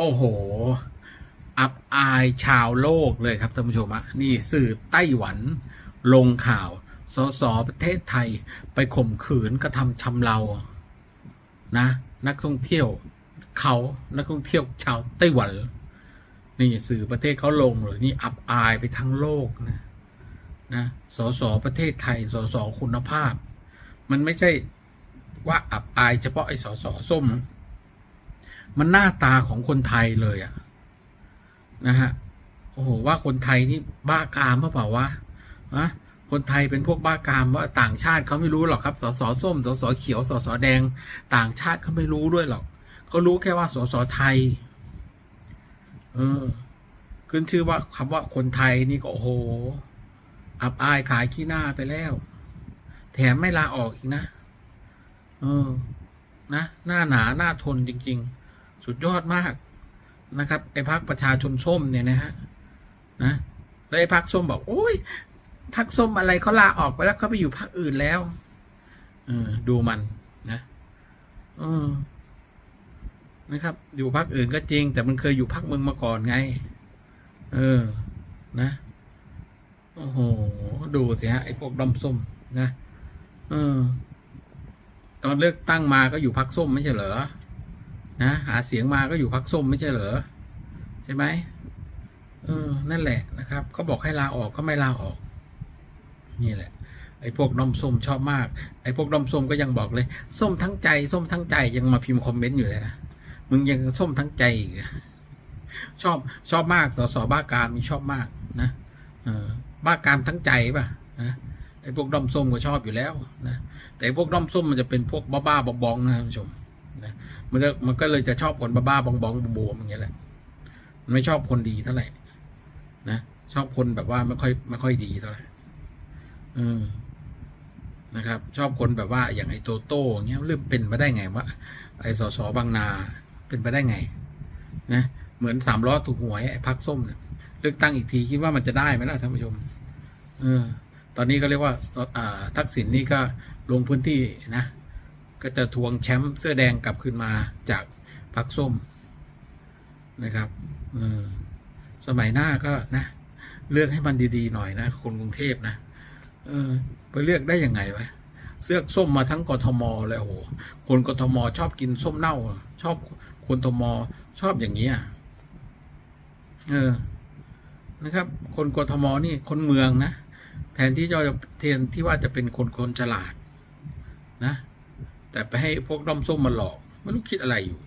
โอ้โห อับอายชาวโลกเลยครับท่านผู้ชมอะนี่สื่อไต้หวันลงข่าว สสประเทศไทยไปข่มขืนกระทำชำเรานะ นักท่องเที่ยวเขานักท่องเที่ยวชาวไต้หวัน นี่สื่อประเทศเขาลงเลยนี่อับอายไปทั้งโลกนะนะสสประเทศไทยสสคุณภาพ มันไม่ใช่ว่าอับอายเฉพาะไอ้สสส้มนะ มันหน้าตาของคนไทยเลยอะนะฮะโอ้โหว่าคนไทยนี่บ้ากามหรือเปล่าวะอะคนไทยเป็นพวกบ้ากามว่าต่างชาติเขาไม่รู้หรอกครับสสส้มสสเขียวสสแดง ต่างชาติเขาไม่รู้ด้วยหรอกเขารู้แค่ว่าสสไทย เออ ขึ้นชื่อว่าคำว่าคนไทยนี่ก็โอ้โห อับอายขายขี้หน้าไปแล้ว แถมไม่ลาออกอีกนะ เออ นะ หน้าหนาหน้าทนจริง ๆ สุดยอดมากนะครับไอ้พักประชาชนส้มเนี่ยนะฮะนะแล้วไอ้พักส้มบอกโอ้ยพักส้มอะไรเขาลาออกไปแล้วเขาไปอยู่พักอื่นแล้วเออดูมันนะเออนะครับ อยู่พักอื่นก็จริง แต่มันเคยอยู่พักมึงมาก่อนไง เออ นะโอ้โหดูสิฮะไอ้พวกดอมส้มนะเออ ตอนเลือกตั้งมาก็อยู่พักส้มไม่ใช่เหรอ นะหาเสียงมาก็อยู่พักส้มไม่ใช่เหรอใช่ไหมเออนั่นแหละนะครับก็บอกให้ลาออกก็ไม่ลาออก นี่แหละ ไอ้พวกด้อมส้มชอบมาก ไอ้พวกด้อมส้มก็ยังบอกเลย ส้มทั้งใจ ส้มทั้งใจยังมาพิมพ์คอมเมนต์อยู่เลยนะมึงยังส้มทั้งใจอีกชอบชอบมากสสบ้ากามมีชอบมากนะเออบ้ากามทั้งใจป่ะนะไอ้พวกด้อมส้มก็ชอบอยู่แล้วนะแต่พวกด้อมส้มมันจะเป็นพวกบ้าๆบองๆนะท่านผู้ชม นะมันจะมันก็เลยจะชอบคนบ้าๆบองๆบวมอย่างเงี้ยแหละมันไม่ชอบคนดีเท่าไหร่นะชอบคนแบบว่าไม่ค่อยไม่ค่อยดีเท่าไหร่เออนะครับ ชอบคนแบบว่าอย่างไอ้โตโต้อย่างเงี้ยเริ่มเป็นมาได้ไงวะไอ้สสบางนาเป็นไปได้ไง นะเหมือนสามล้อถูกหวยไอ้พักส้มเนี่ยเลือกตั้งอีกทีคิดว่ามันจะได้ไหมล่ะท่านผู้ชมเออตอนนี้ก็เรียกว่าอ่าทักษิณนี่ก็ลงพื้นที่นะ ก็จะทวงแชมป์เสื้อแดงกลับคืนมาจากพักส้มนะครับเออสมัยหน้าก็นะ เลือกให้มันดีๆหน่อยนะ คนกรุงเทพนะเออไปเลือกได้ยังไงวะเสื้อส้มมาทั้งกทมเลยโอ้โหคนกทมชอบกินส้มเน่า ชอบคนทมชอบอย่างนี้อะเออนะครับ คนกทมนี่คนเมืองนะ แทนที่จะแทนที่ว่าจะเป็นคนคนฉลาดนะ แต่ไปให้พวกด้อมส้มมาหลอกไม่รู้คิดอะไรอยู่